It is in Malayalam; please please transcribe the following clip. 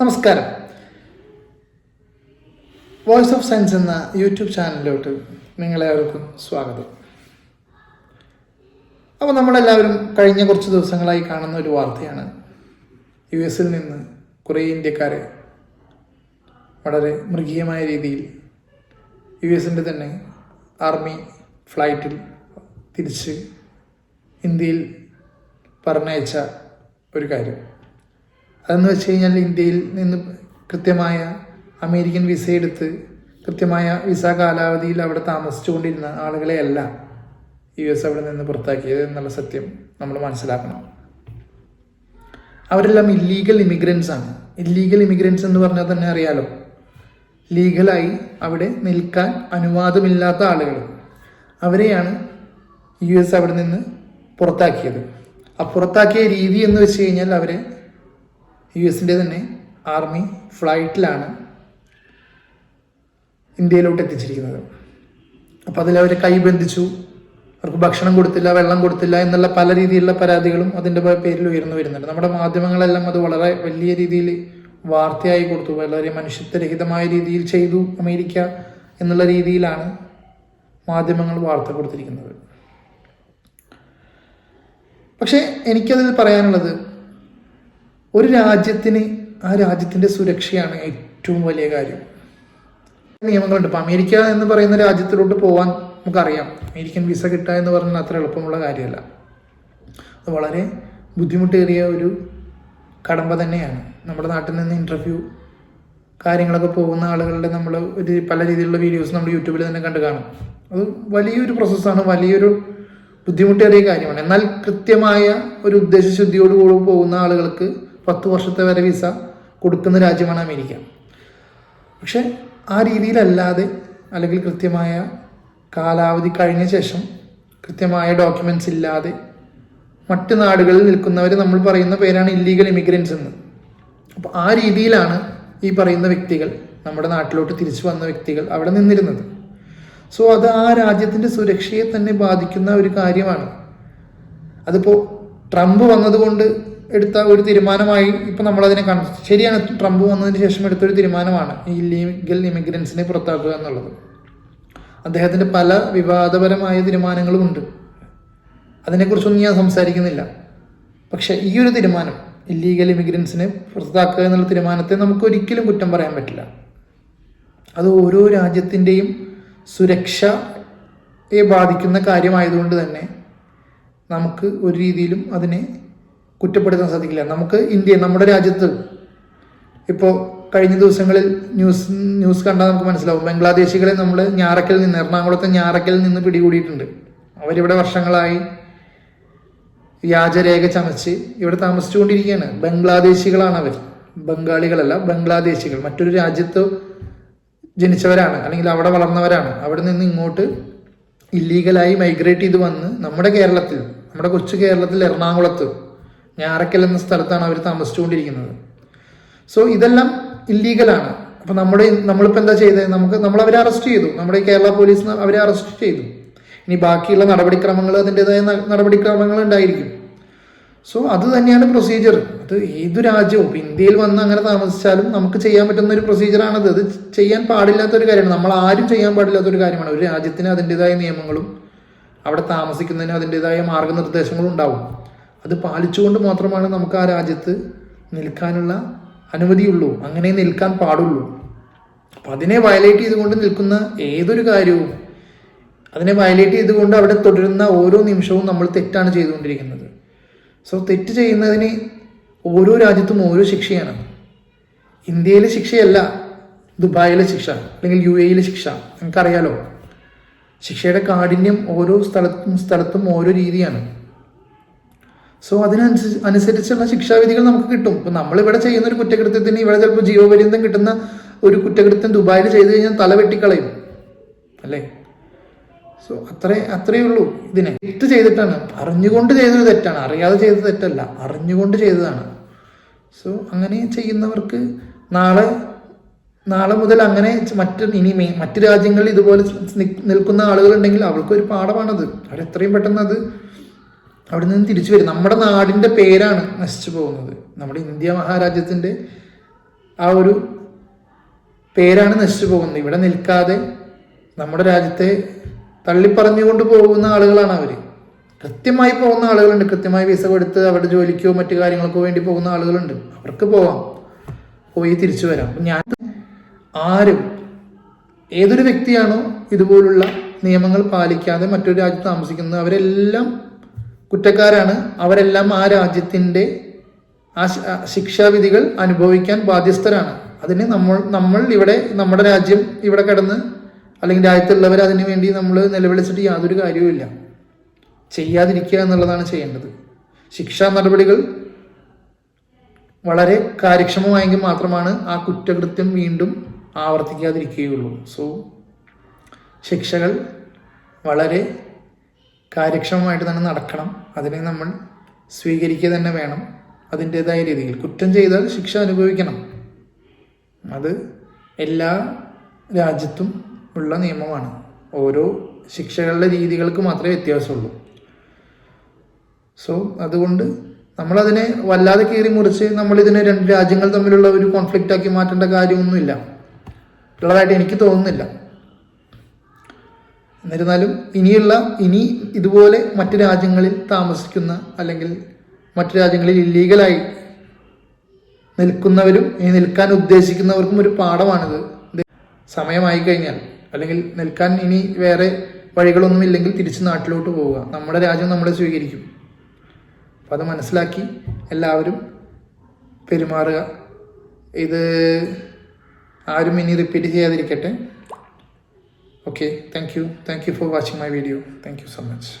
നമസ്കാരം. വോയിസ് ഓഫ് സയൻസ് എന്ന യൂട്യൂബ് ചാനലിലോട്ട് നിങ്ങളെല്ലാവർക്കും സ്വാഗതം. അപ്പോൾ നമ്മളെല്ലാവരും കഴിഞ്ഞ കുറച്ച് ദിവസങ്ങളായി കാണുന്ന ഒരു വാർത്തയാണ്. യു എസിൽ നിന്ന് കുറേ ഇന്ത്യക്കാരെ വളരെ മൃഗീയമായ രീതിയിൽ യു എസിന്റെ തന്നെ ആർമി ഫ്ലൈറ്റിൽ തിരിച്ച് ഇന്ത്യയിൽ പറഞ്ഞയച്ച ഒരു കാര്യം. അതെന്ന് വെച്ച് കഴിഞ്ഞാൽ ഇന്ത്യയിൽ നിന്ന് കൃത്യമായ അമേരിക്കൻ വിസ എടുത്ത് കൃത്യമായ വിസ കാലാവധിയിൽ അവിടെ താമസിച്ചുകൊണ്ടിരുന്ന ആളുകളെയല്ല യു എസ് അവിടെ നിന്ന് പുറത്താക്കിയത് എന്നുള്ള സത്യം നമ്മൾ മനസ്സിലാക്കണം. അവരെല്ലാം ഇല്ലീഗൽ ഇമിഗ്രൻസ് ആണ്. ഇല്ലീഗൽ ഇമിഗ്രൻസ് എന്ന് പറഞ്ഞാൽ തന്നെ അറിയാലോ. ലീഗലായി അവിടെ നിൽക്കാൻ അനുവാദമില്ലാത്ത ആളുകൾ. അവരെയാണ് യു എസ് അവിടെ നിന്ന് പുറത്താക്കിയത്. ആ പുറത്താക്കിയ രീതി എന്ന് വെച്ച് കഴിഞ്ഞാൽ അവരെ യു എസിന്റെ തന്നെ ആർമി ഫ്ലൈറ്റിലാണ് ഇന്ത്യയിലോട്ട് എത്തിച്ചിരിക്കുന്നത്. അപ്പോൾ അതിൽ അവരെ കൈ ബന്ധിച്ചു. അവർക്ക് ഭക്ഷണം കൊടുത്തില്ല വെള്ളം കൊടുത്തില്ല എന്നുള്ള പല രീതിയിലുള്ള പരാതികളും അതിന്റെ പേരിൽ ഉയർന്നു വരുന്നുണ്ട്. നമ്മുടെ മാധ്യമങ്ങളെല്ലാം അത് വളരെ വലിയ രീതിയിൽ വാർത്തയായി കൊടുത്തു. വളരെ മനുഷ്യത്വരഹിതമായ രീതിയിൽ ചെയ്തു അമേരിക്ക എന്നുള്ള രീതിയിലാണ് മാധ്യമങ്ങൾ വാർത്ത കൊടുത്തിരിക്കുന്നത്. പക്ഷേ എനിക്കതിൽ പറയാനുള്ളത് ഒരു രാജ്യത്തിന് ആ രാജ്യത്തിന്റെ സുരക്ഷയാണ് ഏറ്റവും വലിയ കാര്യം. നിയമങ്ങളുണ്ട്. ഇപ്പം അമേരിക്ക എന്ന് പറയുന്ന രാജ്യത്തിലോട്ട് പോകാൻ നമുക്കറിയാം. അമേരിക്കൻ വിസ കിട്ടുക എന്ന് പറഞ്ഞാൽ അത്ര എളുപ്പമുള്ള കാര്യമല്ല. അത് വളരെ ബുദ്ധിമുട്ടേറിയ ഒരു കടമ്പ തന്നെയാണ്. നമ്മുടെ നാട്ടിൽ നിന്ന് ഇന്റർവ്യൂ കാര്യങ്ങളൊക്കെ പോകുന്ന ആളുകളുടെ നമ്മൾ ഒരു പല രീതിയിലുള്ള വീഡിയോസ് നമ്മൾ യൂട്യൂബിൽ തന്നെ കണ്ട് കാണും. അത് വലിയൊരു പ്രോസസ്സാണ് വലിയൊരു ബുദ്ധിമുട്ടേറിയ കാര്യമാണ്. എന്നാൽ കൃത്യമായ ഒരു ഉദ്ദേശശുദ്ധിയോടുകൂടി പോകുന്ന ആളുകൾക്ക് പത്ത് വർഷത്തെ വരെ വിസ കൊടുക്കുന്ന രാജ്യമാണ് അമേരിക്ക. പക്ഷെ ആ രീതിയിലല്ലാതെ അല്ലെങ്കിൽ കൃത്യമായ കാലാവധി കഴിഞ്ഞ ശേഷം കൃത്യമായ ഡോക്യുമെന്റ്സ് ഇല്ലാതെ മറ്റ് നാടുകളിൽ നിൽക്കുന്നവർ നമ്മൾ പറയുന്ന പേരാണ് ഇല്ലീഗൽ ഇമിഗ്രൻസ് എന്ന്. അപ്പോൾ ആ രീതിയിലാണ് ഈ പറയുന്ന വ്യക്തികൾ നമ്മുടെ നാട്ടിലോട്ട് തിരിച്ചു വന്ന വ്യക്തികൾ അവിടെ നിന്നിരുന്നത്. സോ അത് ആ രാജ്യത്തിന്റെ സുരക്ഷയെ തന്നെ ബാധിക്കുന്ന ഒരു കാര്യമാണ്. അതിപ്പോൾ ട്രംപ് വന്നതുകൊണ്ട് എടുത്ത ഒരു തീരുമാനമായി ഇപ്പം നമ്മളതിനെ കാണും. ശരിയാണ് ട്രംപ് വന്നതിന് ശേഷം എടുത്തൊരു തീരുമാനമാണ് ഈ ലീഗൽ ഇമിഗ്രൻസിനെ പുറത്താക്കുക എന്നുള്ളത്. അദ്ദേഹത്തിന്റെ പല വിവാദപരമായ തീരുമാനങ്ങളും ഉണ്ട്. അതിനെക്കുറിച്ചൊന്നും ഞാൻ സംസാരിക്കുന്നില്ല. പക്ഷെ ഈ ഒരു തീരുമാനം ഇല്ലീഗൽ ഇമിഗ്രൻസിനെ പുറത്താക്കുക എന്നുള്ള തീരുമാനത്തെ നമുക്ക് ഒരിക്കലും കുറ്റം പറയാൻ പറ്റില്ല. അത് ഓരോ രാജ്യത്തിന്റെയും സുരക്ഷയെ ബാധിക്കുന്ന കാര്യമായതുകൊണ്ട് തന്നെ നമുക്ക് ഒരു രീതിയിലും അതിനെ കുറ്റപ്പെടുത്താൻ സാധിക്കില്ല. നമുക്ക് ഇന്ത്യ നമ്മുടെ രാജ്യത്ത് ഇപ്പോൾ കഴിഞ്ഞ ദിവസങ്ങളിൽ ന്യൂസ് ന്യൂസ് കണ്ടാൽ നമുക്ക് മനസ്സിലാവും. ബംഗ്ലാദേശികളെ നമ്മൾ ഞാറക്കൽ നിന്ന് എറണാകുളത്തെ ഞാറക്കൽ നിന്ന് പിടികൂടിയിട്ടുണ്ട്. അവരിവിടെ വർഷങ്ങളായി വ്യാജരേഖ ചമച്ച് ഇവിടെ താമസിച്ചുകൊണ്ടിരിക്കുകയാണ്. ബംഗ്ലാദേശികളാണ് അവർ. ബംഗാളികളല്ല ബംഗ്ലാദേശികൾ. മറ്റൊരു രാജ്യത്ത് ജനിച്ചവരാണ്. അല്ലെങ്കിൽ അവിടെ വളർന്നവരാണ്. അവിടെ നിന്ന് ഇങ്ങോട്ട് ഇല്ലീഗലായി മൈഗ്രേറ്റ് ചെയ്ത് വന്ന് നമ്മുടെ കേരളത്തിൽ നമ്മുടെ കൊച്ചു കേരളത്തിൽ എറണാകുളത്ത് ഞാറക്കൽ എന്ന സ്ഥലത്താണ് അവർ താമസിച്ചുകൊണ്ടിരിക്കുന്നത്. സോ ഇതെല്ലാം ഇല്ലീഗലാണ് അപ്പൊ നമ്മുടെ നമ്മളിപ്പോൾ എന്താ ചെയ്തത് നമുക്ക് നമ്മൾ അവരെ അറസ്റ്റ് ചെയ്തു. നമ്മുടെ കേരള പോലീസ് അവരെ അറസ്റ്റ് ചെയ്തു. ഇനി ബാക്കിയുള്ള നടപടിക്രമങ്ങൾ അതിന്റെതായ നടപടിക്രമങ്ങൾ ഉണ്ടായിരിക്കും. സോ അത് തന്നെയാണ് പ്രൊസീജിയർ അത് ഏത് രാജ്യവും ഇന്ത്യയിൽ വന്ന് അങ്ങനെ താമസിച്ചാലും നമുക്ക് ചെയ്യാൻ പറ്റുന്ന ഒരു പ്രൊസീജിയറാണത് അത് ചെയ്യാൻ പാടില്ലാത്തൊരു കാര്യമാണ്. നമ്മൾ ആരും ചെയ്യാൻ പാടില്ലാത്തൊരു കാര്യമാണ്. ഒരു രാജ്യത്തിന് അതിന്റെതായ നിയമങ്ങളും അവിടെ താമസിക്കുന്നതിന് അതിന്റെതായ മാർഗനിർദ്ദേശങ്ങളും ഉണ്ടാവും. അത് പാലിച്ചുകൊണ്ട് മാത്രമാണ് നമുക്ക് ആ രാജ്യത്ത് നിൽക്കാനുള്ള അനുമതിയുള്ളൂ. അങ്ങനെ നിൽക്കാൻ പാടുള്ളൂ. അപ്പം അതിനെ വയലേറ്റ് ചെയ്തുകൊണ്ട് നിൽക്കുന്ന ഏതൊരു കാര്യവും അതിനെ വയലേറ്റ് ചെയ്തുകൊണ്ട് അവിടെ തുടരുന്ന ഓരോ നിമിഷവും നമ്മൾ തെറ്റാണ് ചെയ്തുകൊണ്ടിരിക്കുന്നത്. സോ തെറ്റ് ചെയ്യുന്നതിന് ഓരോ രാജ്യത്തും ഓരോ ശിക്ഷയാണ്. ഇന്ത്യയിലെ ശിക്ഷയല്ല ദുബായിലെ ശിക്ഷ അല്ലെങ്കിൽ യു എയിലെ ശിക്ഷ. നിങ്ങൾക്കറിയാലോ? ശിക്ഷയുടെ കാഠിന്യം ഓരോ സ്ഥലത്തും സ്ഥലത്തും ഓരോ രീതിയാണ്. സോ അതിനനുസരിച്ച് അനുസരിച്ചുള്ള ശിക്ഷാവിധികൾ നമുക്ക് കിട്ടും. ഇപ്പം നമ്മളിവിടെ ചെയ്യുന്ന ഒരു കുറ്റകൃത്യത്തിന് ഇവിടെ ചിലപ്പോൾ ജീവപര്യന്തം കിട്ടുന്ന ഒരു കുറ്റകൃത്യം ദുബായിൽ ചെയ്തു കഴിഞ്ഞാൽ തല വെട്ടിക്കളയും. അല്ലേ? സോ അത്രേ അത്രയേ ഉള്ളൂ ഇതിനെ. തെറ്റ് ചെയ്തിട്ടാണ്. അറിഞ്ഞുകൊണ്ട് ചെയ്തൊരു തെറ്റാണ്. അറിയാതെ ചെയ്ത തെറ്റല്ല. അറിഞ്ഞുകൊണ്ട് ചെയ്തതാണ്. സോ അങ്ങനെ ചെയ്യുന്നവർക്ക് നാളെ നാളെ മുതൽ അങ്ങനെ മറ്റ് ഇനി മറ്റു രാജ്യങ്ങളിൽ ഇതുപോലെ നിൽക്കുന്ന ആളുകളുണ്ടെങ്കിൽ അവർക്കൊരു പാഠമാണത്. അവരെത്രയും പെട്ടെന്ന് അത് അവിടെ നിന്ന് തിരിച്ചു വരും. നമ്മുടെ നാടിന്റെ പേരാണ് നശിച്ചു പോകുന്നത്. നമ്മുടെ ഇന്ത്യ മഹാരാജ്യത്തിന്റെ ആ ഒരു പേരാണ് നശിച്ചു പോകുന്നത്. ഇവിടെ നിൽക്കാതെ നമ്മുടെ രാജ്യത്തെ തള്ളിപ്പറഞ്ഞുകൊണ്ട് പോകുന്ന ആളുകളാണ് അവർ കൃത്യമായി പോകുന്ന ആളുകളുണ്ട്. കൃത്യമായി വിസ കൊടുത്ത് അവരുടെ ജോലിക്കോ മറ്റു കാര്യങ്ങൾക്കോ വേണ്ടി പോകുന്ന ആളുകളുണ്ട്. അവർക്ക് പോവാം. പോയി തിരിച്ചു വരാം. അപ്പം ഞാൻ ആരും ഏതൊരു വ്യക്തിയാണോ ഇതുപോലുള്ള നിയമങ്ങൾ പാലിക്കാതെ മറ്റൊരു രാജ്യത്ത് താമസിക്കുന്നത് അവരെല്ലാം കുറ്റക്കാരാണ്. അവരെല്ലാം ആ രാജ്യത്തിന്റെ ആ ശിക്ഷാവിധികൾ അനുഭവിക്കാൻ ബാധ്യസ്ഥരാണ്. അതിന് നമ്മൾ നമ്മൾ ഇവിടെ നമ്മുടെ രാജ്യം ഇവിടെ കിടന്ന് അല്ലെങ്കിൽ രാജ്യത്തുള്ളവർ അതിനു വേണ്ടി നമ്മൾ നിലവിളിച്ചിട്ട് യാതൊരു കാര്യവുമില്ല ചെയ്യാതിരിക്കുക എന്നുള്ളതാണ് ചെയ്യേണ്ടത്. ശിക്ഷാ നടപടികൾ വളരെ കാര്യക്ഷമമായെങ്കിൽ മാത്രമാണ് ആ കുറ്റകൃത്യം വീണ്ടും ആവർത്തിക്കാതിരിക്കുകയുള്ളൂ. സോ ശിക്ഷകൾ വളരെ കാര്യക്ഷമമായിട്ട് തന്നെ നടക്കണം. അതിനെ നമ്മൾ സ്വീകരിക്കുക തന്നെ വേണം. അതിന്റെതായ രീതിയിൽ. കുറ്റം ചെയ്താൽ ശിക്ഷ അനുഭവിക്കണം. അത് എല്ലാ രാജ്യത്തും ഉള്ള നിയമമാണ്. ഓരോ ശിക്ഷകളുടെ രീതികൾക്ക് മാത്രമേ വ്യത്യാസമുള്ളൂ. സോ അതുകൊണ്ട് നമ്മളതിനെ വല്ലാതെ കീറി മുറിച്ച് നമ്മളിതിനെ രണ്ട് രാജ്യങ്ങൾ തമ്മിലുള്ള ഒരു കോൺഫ്ലിക്റ്റ് ആക്കി മാറ്റേണ്ട കാര്യമൊന്നുമില്ല. ഉള്ളതായിട്ട് എനിക്ക് തോന്നുന്നില്ല. എന്നിരുന്നാലും ഇനിയുള്ള ഇനി ഇതുപോലെ മറ്റു രാജ്യങ്ങളിൽ താമസിക്കുന്ന അല്ലെങ്കിൽ മറ്റു രാജ്യങ്ങളിൽ ഇല്ലീഗലായി നിൽക്കുന്നവരും ഇനി നിൽക്കാൻ ഉദ്ദേശിക്കുന്നവർക്കും ഒരു പാഠമാണിത്. സമയമായി കഴിഞ്ഞാൽ അല്ലെങ്കിൽ നിൽക്കാൻ ഇനി വേറെ വഴികളൊന്നും ഇല്ലെങ്കിൽ തിരിച്ച് നാട്ടിലോട്ട് പോവുക. നമ്മുടെ രാജ്യം നമ്മളെ സ്വീകരിക്കും. അപ്പം അത് മനസ്സിലാക്കി എല്ലാവരും പെരുമാറുക. ഇത് ആരും ഇനി റിപ്പീറ്റ് ചെയ്യാതിരിക്കട്ടെ. okay thank you. Thank you for watching my video. Thank you so much.